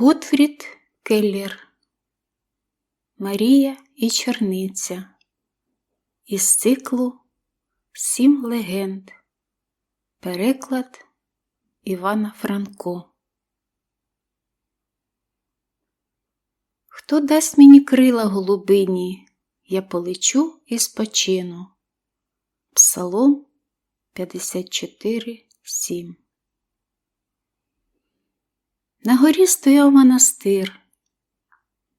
Готфрід Келлер Марія і Черниця із циклу Сім легенд. Переклад Івана Франко. Хто дасть мені крила голубині, я полечу і спочину. Псалом 54, 7 На горі стояв монастир.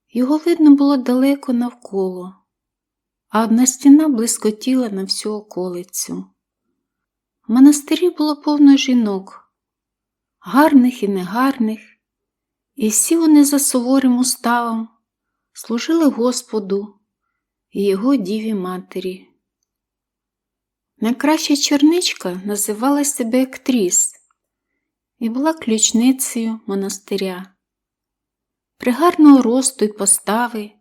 Його видно було далеко навколо, а одна стіна блискотіла на всю околицю. В монастирі було повно жінок, гарних і негарних, і всі вони за суворим уставом служили Господу і його діві матері. Найкраща черничка називала себе Ектріс і була ключницею монастиря. При гарного росту й постави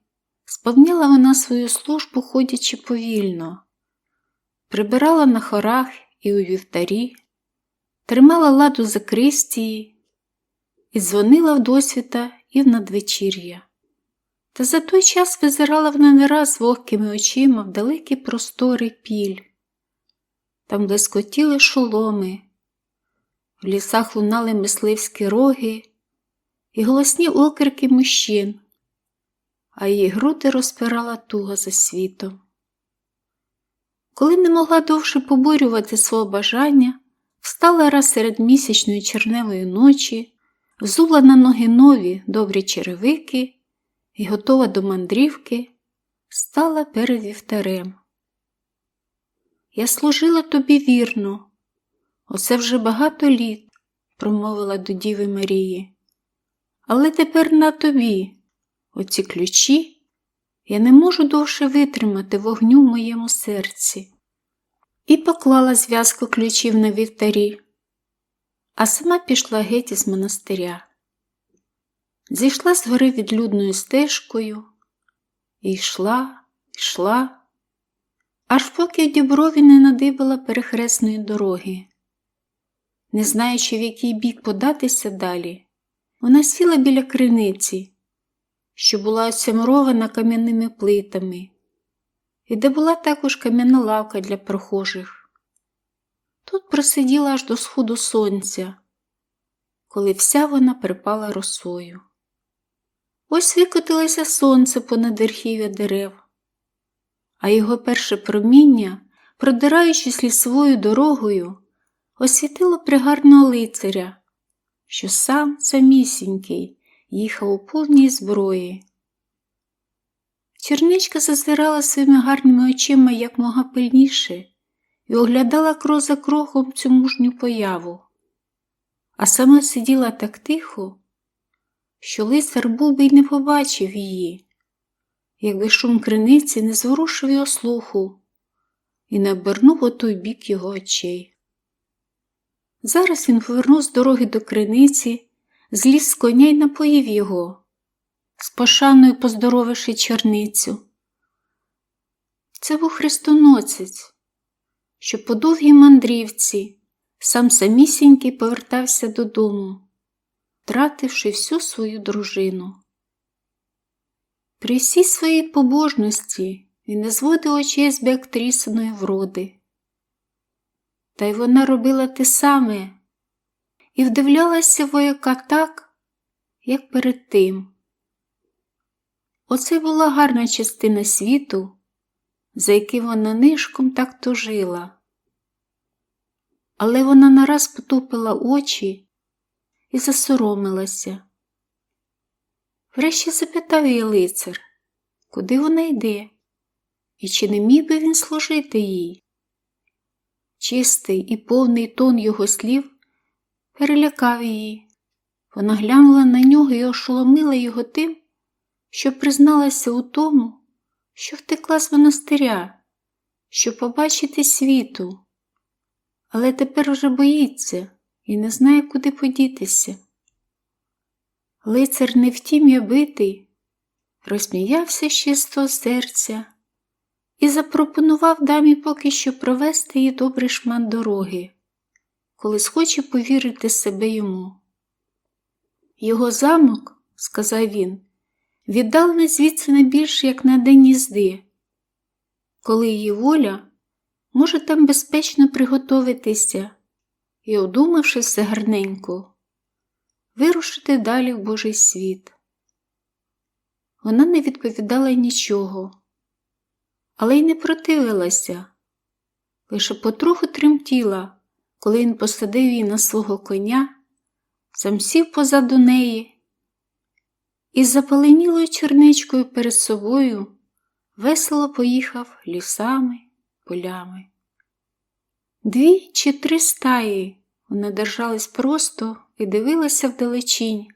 сповняла вона свою службу, ходячи повільно, прибирала на хорах і у вівтарі, тримала ладу за Кристії і дзвонила в досвіта і в надвечір'я. Та за той час визирала вона не раз вогкими очима в далекі простори піль. Там блискотіли шоломи, в лісах лунали мисливські роги і голосні окрики мужчин, а її груди розпирала туга за світом. Коли не могла довше поборювати свого бажання, встала раз серед місячної черневої ночі, взула на ноги нові добрі черевики і, готова до мандрівки, стала перед вівтарем. Я служила тобі вірно, оце вже багато літ, промовила до Діви Марії. Але тепер на тобі, оці ключі, я не можу довше витримати вогню в моєму серці. І поклала зв'язку ключів на вівтарі, а сама пішла геть із монастиря. Зійшла з гори відлюдною стежкою і йшла, йшла, аж поки діброві не надибала перехресної дороги. Не знаючи, в який бік податися далі, вона сіла біля криниці, що була осямрована кам'яними плитами, і де була також кам'яна лавка для прохожих. Тут просиділа аж до сходу сонця, коли вся вона припала росою. Ось викотилося сонце понад верхів'я дерев, а його перше проміння, продираючись лісовою дорогою, освітило пригарного лицаря, що сам самісінький їхав у повній зброї. Черничка зазирала своїми гарними очима як мога пильніше і оглядала крок за кроком цю мужню появу, а сама сиділа так тихо, що лицар був би й не побачив її, якби шум криниці не зворушив його слуху і не обернув у той бік його очей. Зараз він повернув з дороги до криниці, зліз з коня й напоїв його, з пошаною поздоровивши черницю. Це був хрестоноцець, що по довгій мандрівці сам самісінький повертався додому, втративши всю свою дружину. При всій своїй побожності він не зводив очей з Беактрісиної вроди. Та й вона робила те саме і вдивлялася вояка так, як перед тим. Оце була гарна частина світу, за яким вона нишком так тужила. Але вона нараз потупила очі і засоромилася. Врешті запитав її лицар, куди вона йде, і чи не міг би він служити їй? Чистий і повний тон його слів перелякав її. Вона глянула на нього і ошоломила його тим, що призналася у тому, що втекла з монастиря, щоб побачити світу, але тепер вже боїться і не знає, куди подітися. Лицар не втім битий, розсміявся з чистого серця і запропонував дамі поки що провести їй добрий шмат дороги, коли схоче повірити себе йому. Його замок сказав він, віддалений звідси не більше, як на день їзди. Коли її воля може там безпечно приготовитися і, одумавши все гарненько, вирушити далі в Божий світ. Вона не відповідала нічого, але й не противилася, лише потроху тремтіла, коли він посадив її на свого коня, сам сів позаду неї і з запаленілою черничкою перед собою весело поїхав лісами, полями. Дві чи три стаї вони держались просто і дивилися вдалечінь,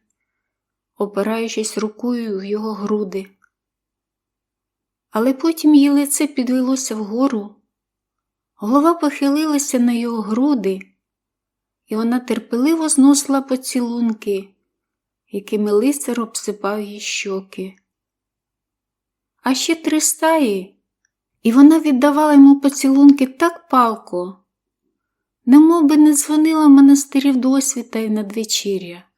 опираючись рукою в його груди. Але потім її лице підвелося вгору, голова похилилася на його груди, і вона терпеливо зносила поцілунки, якими лицар обсипав її щоки. А ще три стаї, і вона віддавала йому поцілунки так палко, немов би не дзвонила монастирів досвіта і надвечір'я.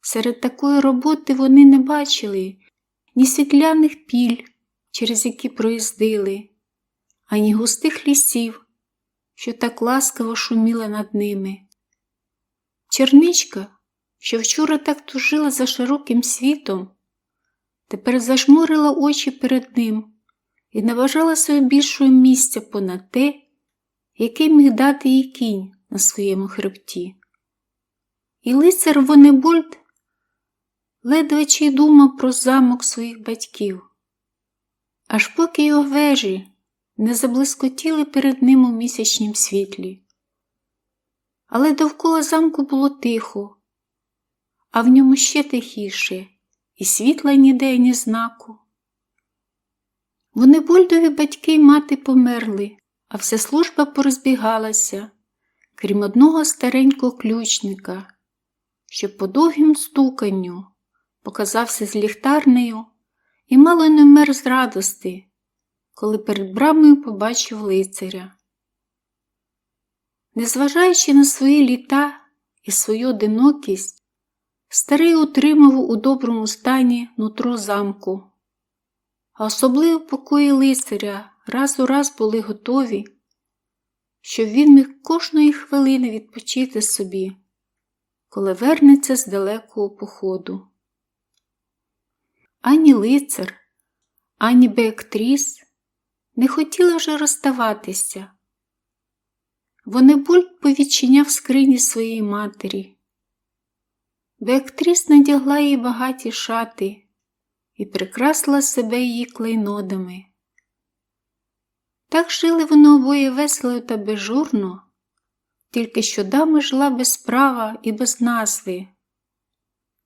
Серед такої роботи вони не бачили ні світляних піль, через які проїздили, ані густих лісів, що так ласкаво шуміли над ними. Черничка, що вчора так тужила за широким світом, тепер зажмурила очі перед ним і не вважала собі більшого місця понад те, який міг дати їй кінь на своєму хребті. І лицар Вонебольд ледве чи думав про замок своїх батьків, аж поки його вежі не заблискотіли перед ним у місячнім світлі. Але довкола замку було тихо, а в ньому ще тихіше, і світла ніде, ні знаку. Вони Больдові батьки й мати померли, а вся служба порозбігалася, крім одного старенького ключника, що по довгім стуканню показався з ліхтарнею і мало не вмер з радости, коли перед брамою побачив лицаря. Незважаючи на свої літа і свою одинокість, старий утримував у доброму стані нутро замку, а особливо покої лицаря раз у раз були готові, щоб він міг кожної хвилини відпочити собі, коли вернеться з далекого походу. Ані лицар, ані Беактріс не хотіли вже розставатися. Вонебульт повідчиняв скрині своєї матері. Беактріс надягла їй багаті шати і прикрасила себе її клейнодами. Так жили вони обоє весело та безжурно, тільки що дама жила без права і без назви,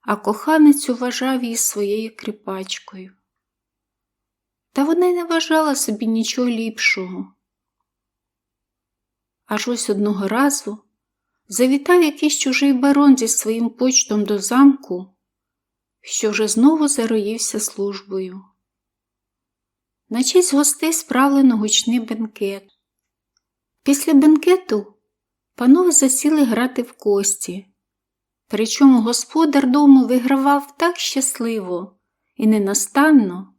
а коханець вважав її своєю кріпачкою. Та вона й не вважала собі нічого ліпшого. Аж ось одного разу завітав якийсь чужий барон зі своїм почтом до замку, що вже знову зароївся службою. На честь гостей справлено гучний бенкет. Після бенкету панове засіли грати в кості, причому господар дому вигравав так щасливо і ненастанно,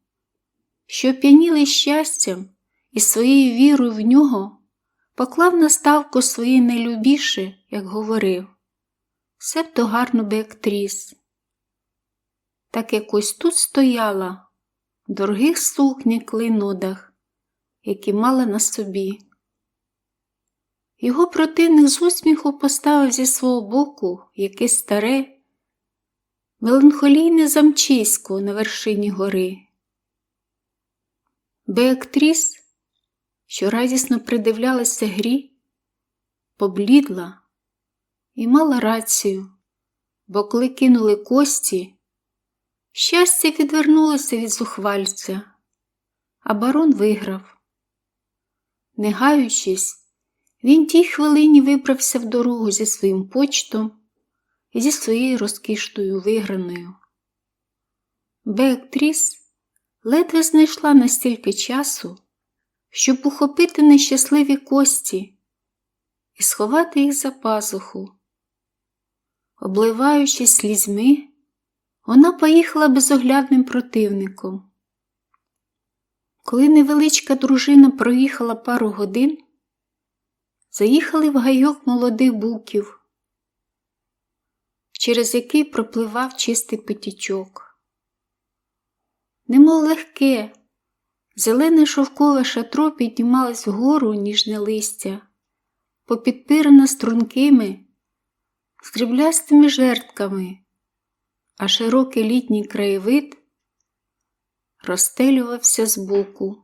що оп'янілий щастям і своєю вірою в нього поклав на ставку своє найлюбіше, як говорив, себто гарну Беактріс. Так якось тут стояла в дорогих сукнях клейнодах, які мала на собі. Його противник з усміху поставив зі свого боку якесь старе, меланхолійне замчисько на вершині гори. Беактріс, що радісно придивлялася грі, поблідла і мала рацію, бо коли кинули кості, щастя відвернулося від зухвальця, а барон виграв. Не гаючись, він тій хвилині вибрався в дорогу зі своїм почтом і зі своєю розкішною виграною. Беактріс ледве знайшла настільки часу, щоб ухопити нещасливі кості і сховати їх за пазуху. Обливаючись слізьми, Вона поїхала безоглядним противником. Коли невеличка дружина проїхала пару годин, заїхали в гайок молодих буків, через який пропливав чистий потічок. Немов легке, зелене шовкове шатро піднімалось вгору ніжне листя, попідпиране стрункими, скріблястими жертками, а широкий літній краєвид розстелювався збоку.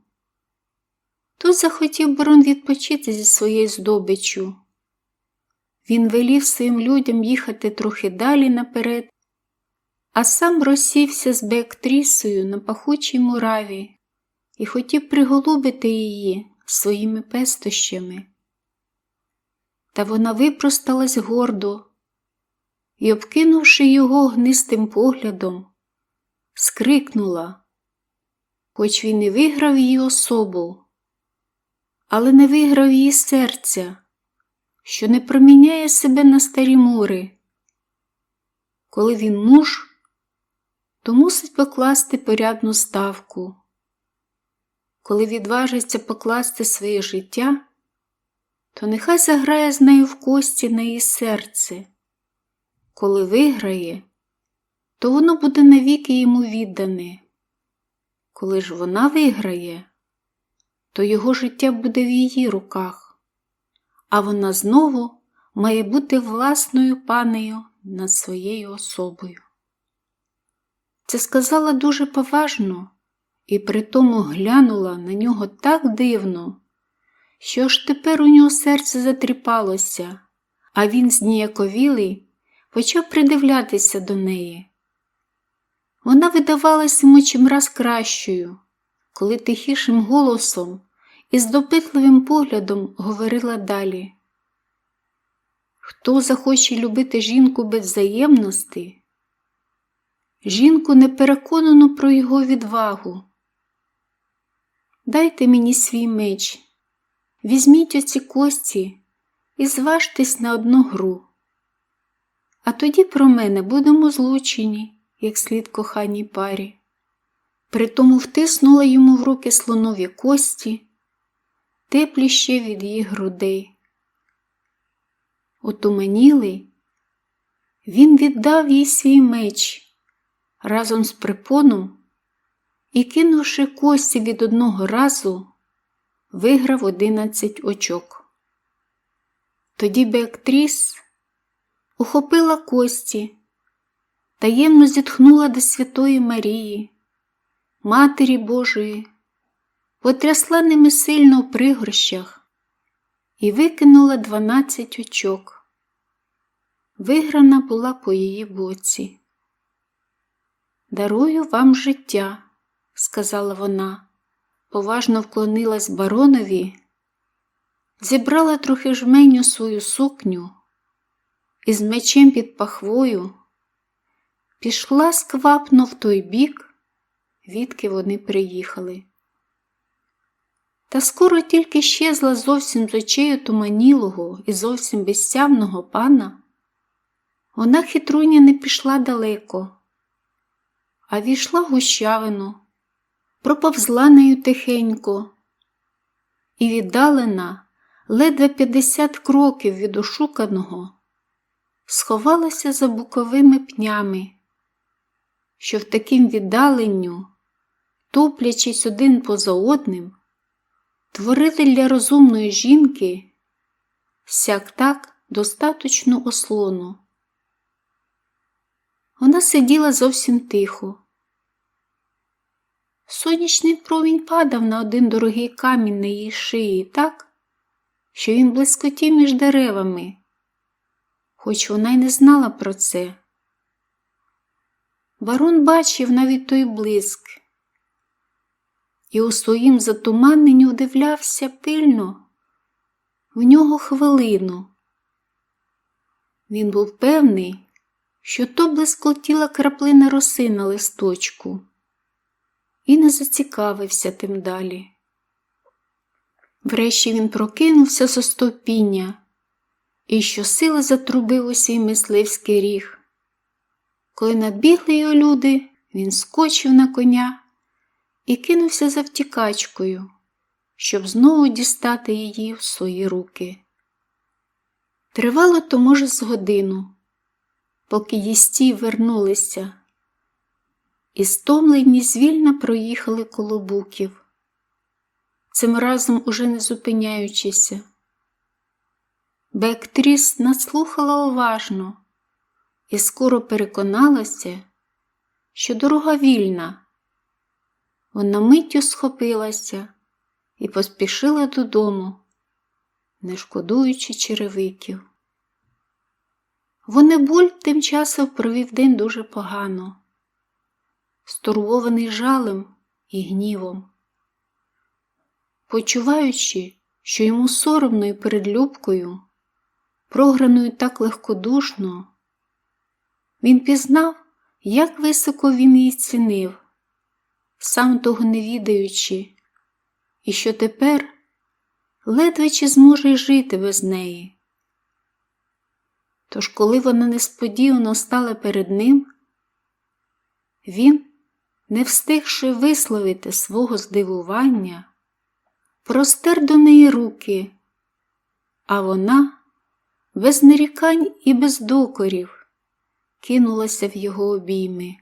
Тут захотів барон відпочити зі своєю здобиччю. Він велів своїм людям їхати трохи далі наперед, а сам розсівся з беактрісою на пахучій мураві і хотів приголубити її своїми пестощами. Та вона випросталась гордо і, обкинувши його гнистим поглядом, скрикнула, хоч він і виграв її особу, але не виграв її серця, що не проміняє себе на старі мури. Коли він муж, то мусить покласти порядну ставку. Коли відважиться покласти своє життя, то нехай заграє з нею в кості на її серце. Коли виграє, то воно буде навіки йому віддане. Коли ж вона виграє, то його життя буде в її руках, а вона знову має бути власною панею над своєю особою. Це сказала дуже поважно і притому глянула на нього так дивно, що ж тепер у нього серце затріпалося, а він, зніяковілий, почав придивлятися до неї. Вона видавалась йому чимраз кращою, коли тихішим голосом і з допитливим поглядом говорила далі. Хто захоче любити жінку без взаємності, жінку не переконану про його відвагу. Дайте мені свій меч, візьміть оці кості і зважтесь на одну гру. А тоді про мене будемо злучені як слід коханій парі. Притому втиснула йому в руки слонові кості, теплі ще від її грудей. Отуманілий, він віддав їй свій меч разом з припоном і, кинувши кості від одного разу, виграв одинадцять очок. Тоді Беактріс ухопила кості таємно зітхнула до Святої Марії, Матері Божої, потрясла ними сильно у пригорщах і викинула дванадцять очок. Виграна була по її боці. Дарую вам життя, сказала вона, поважно вклонилась баронові, зібрала трохи жменю свою сукню і з мечем під пахвою пішла сквапно в той бік, відки вони приїхали. Та скоро тільки щезла зовсім з очею туманілого і зовсім безсявного пана, вона хитруня не пішла далеко, а війшла гущавину, проповзла нею тихенько, і віддалена ледве п'ятдесят кроків від ошуканого, сховалася за буковими пнями що в таким віддаленню, топлячись один поза одним, творити для розумної жінки сяк так достаточну ослону. Вона сиділа зовсім тихо. Сонячний промінь падав на один дорогий камінь на її шиї так, що він блискотів між деревами, хоч вона й не знала про це. Барон бачив навіть той блиск і у своїм затуманенні вдивлявся пильно в нього хвилину. Він був певний, що то блискотіла краплина роси на листочку, і не зацікавився тим далі. Врешті він прокинувся з остовпіння і щосили затрубив у свій мисливський ріг Коли надбігли його люди, він скочив на коня і кинувся за втікачкою, щоб знову дістати її в свої руки. Тривало то, може, з годину, поки їсті вернулися, і стомлені звільно проїхали коло буків, цим разом уже не зупиняючися. Бектріс наслухала уважно і скоро переконалася, що дорога вільна. Вона миттю схопилася і поспішила додому, не шкодуючи черевиків. Вонебуль тим часом провів день дуже погано, стурбований жалем і гнівом. Почуваючи, що йому соромною перед Любкою, програною так легкодушно, він пізнав, як високо він її цінив, сам того не відаючи, і що тепер ледве чи зможе жити без неї. Тож, коли вона несподівано стала перед ним, він, не встигши висловити свого здивування, простер до неї руки, а вона без нарікань і без докорів кинулася в його обійми.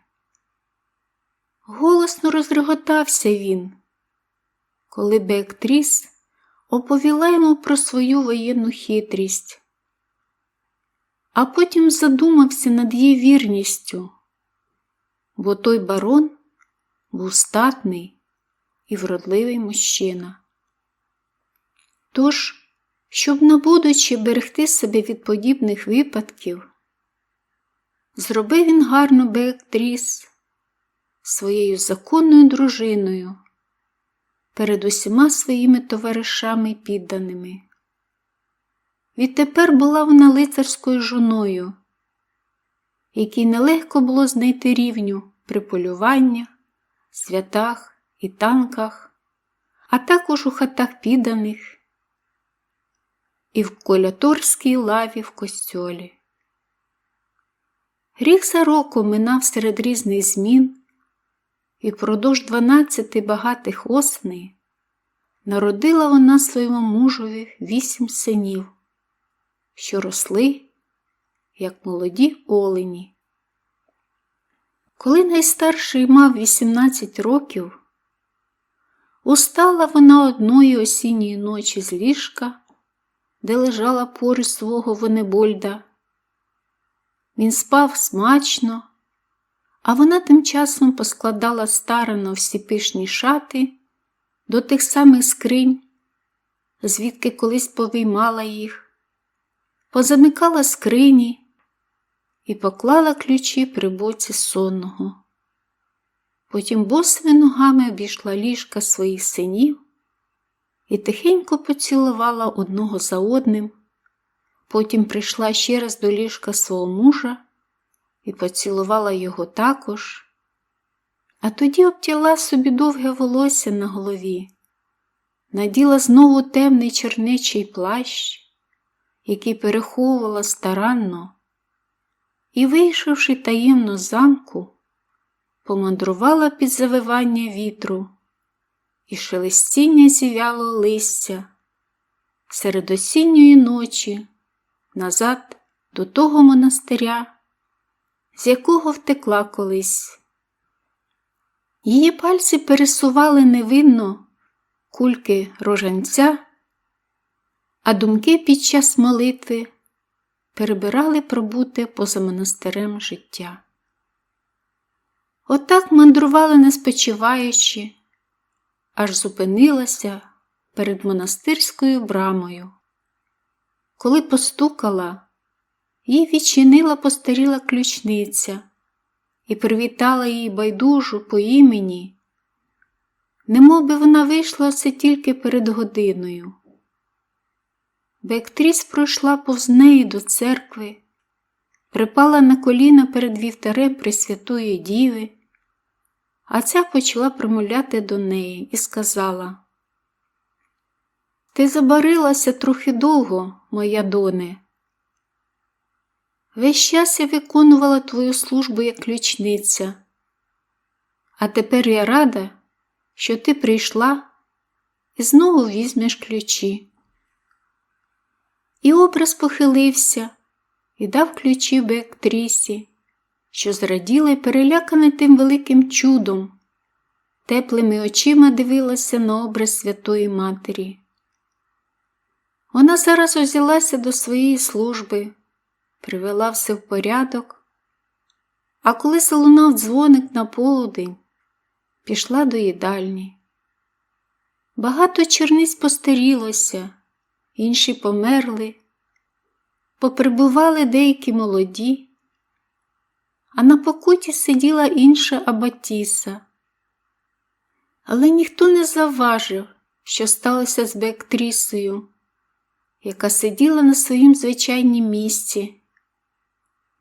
Голосно розреготався він, коли Беактріс оповіла йому про свою воєнну хитрість, а потім задумався над її вірністю, бо той барон був статний і вродливий мужчина. Тож, щоб набудучи берегти себе від подібних випадків, зробив він гарну Беактріс своєю законною дружиною перед усіма своїми товаришами й підданими. Відтепер була вона лицарською жоною, якій нелегко було знайти рівню при полюваннях, святах і танках, а також у хатах підданих і в коляторській лаві в костьолі. Рік за роком минав серед різних змін, і впродовж дванадцяти багатих осени народила вона своєму мужові вісім синів, що росли, як молоді олені. Коли найстарший мав 18 років, устала вона одної осінньої ночі з ліжка, де лежала поруч свого Вонебольда. Він спав смачно, а вона тим часом поскладала старано всі пишні шати до тих самих скринь, звідки колись повиймала їх, позамикала скрині і поклала ключі при боці сонного. Потім босими ногами обійшла ліжка своїх синів і тихенько поцілувала одного за одним. Потім прийшла ще раз до ліжка свого мужа і поцілувала його також, а тоді обтяла собі довге волосся на голові, наділа знову темний черничий плащ, який переховувала старанно, і, вийшовши таємно з замку, помандрувала під завивання вітру і шелестіння зів'яло листя серед осінньої ночі назад до того монастиря, з якого втекла колись. Її пальці пересували невинно кульки рожанця, а думки під час молитви перебирали пробути поза монастирем життя. Отак мандрувала не спочиваючи, аж зупинилася перед монастирською брамою. Коли постукала, їй відчинила постаріла ключниця і привітала її байдужу по імені, немов би вона вийшла все тільки перед годиною. Бектріс пройшла повз неї до церкви, припала на коліна перед вівтарем Пресвятої Діви, а ця почала промовляти до неї і сказала ти забарилася трохи довго, моя доне. Весь час я виконувала твою службу як ключниця. А тепер я рада, що ти прийшла і знову візьмеш ключі. І образ похилився і дав ключі Беактрісі, що зраділа й перелякана тим великим чудом, теплими очима дивилася на образ Святої Матері. Вона зараз узялася до своєї служби, привела все в порядок, а коли залунав дзвоник на полудень, пішла до їдальні. Багато черниць постарілося, інші померли, поприбували деякі молоді, а на покуті сиділа інша Абатіса. Але ніхто не завважив, що сталося з Беактрісою, яка сиділа на своїм звичайнім місці,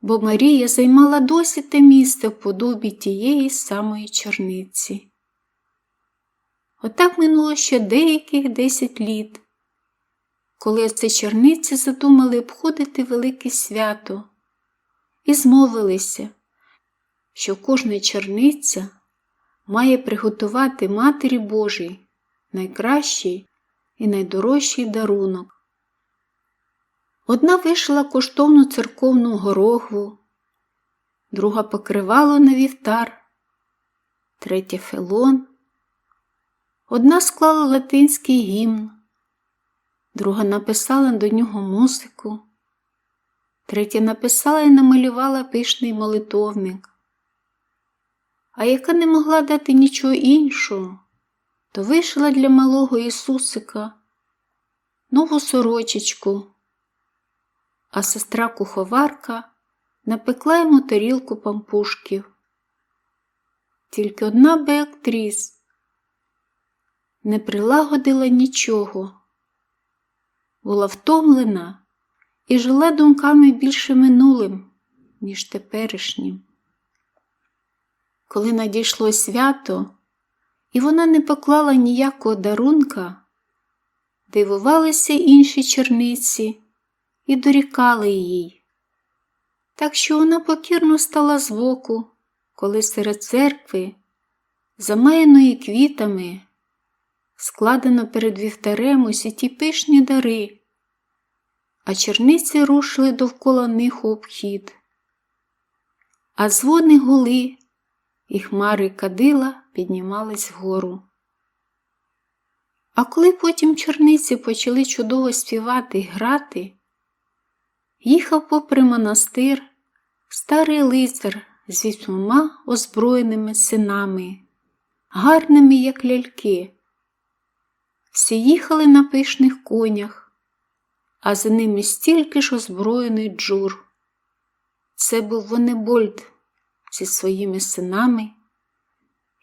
бо Марія займала досі те місце в подобі тієї самої черниці. Отак минуло ще деяких десять літ, коли оце черниці задумали обходити велике свято і змовилися, що кожна черниця має приготувати Матері Божій найкращий і найдорожчий дарунок. Одна вишила коштовну церковну горохву, друга покривало на вівтар, третя фелон. Одна склала латинський гімн, друга написала до нього музику, третя написала і намалювала пишний молитовник. А яка не могла дати нічого іншого, то вишила для малого Ісусика нову сорочечку, а сестра куховарка напекла йому тарілку пампушків. Тільки одна Беактріс не прилагодила нічого, була втомлена і жила думками більше минулим, ніж теперішнім. Коли надійшло свято, і вона не поклала ніякого дарунка, дивувалися інші черниці і дорікали їй. Так що вона покірно стала збоку, коли серед церкви, замаяної квітами, складено перед вівтарем усі ті пишні дари, а черниці рушили довкола них обхід, а дзвони гули і хмари кадила піднімались вгору. А коли потім черниці почали чудово співати й грати, їхав попри монастир старий лицар з вісьмома озброєними синами, гарними, як ляльки. Всі їхали на пишних конях, а за ними стільки ж озброєний джур. Це був Вонебольд зі своїми синами,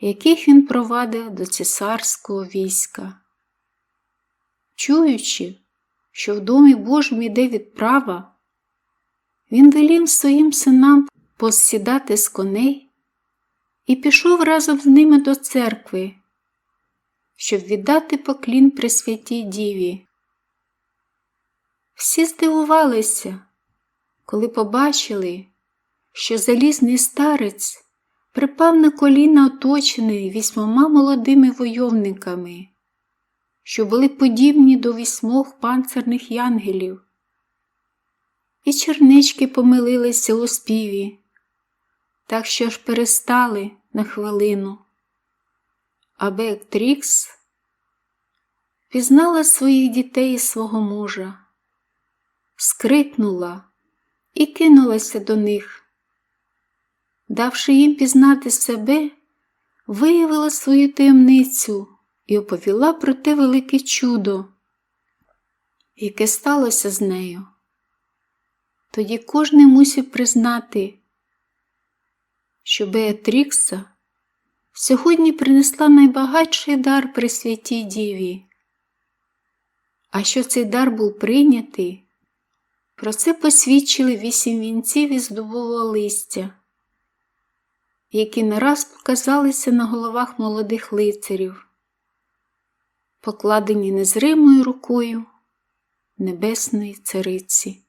яких він провадив до цесарського війська. Чуючи, що в домі Божому йде відправа, він велів своїм синам посідати з коней і пішов разом з ними до церкви, щоб віддати поклін Пресвятій Діві. Всі здивувалися, коли побачили, що залізний старець припав на коліна оточений вісьмома молодими войовниками, що були подібні до вісьмох панцерних янгелів. І чернички помилилися у співі, так що ж перестали на хвилину. А Бектрікс пізнала своїх дітей і свого мужа, скрикнула і кинулася до них давши їм пізнати себе, виявила свою таємницю і оповіла про те велике чудо, яке сталося з нею. Тоді кожен мусив признати, що Беатрікса сьогодні принесла найбагатший дар при святій Діві. А що цей дар був прийнятий, про це посвідчили вісім вінців із дубового листя які не раз показалися на головах молодих лицарів, покладені незримою рукою Небесної Цариці.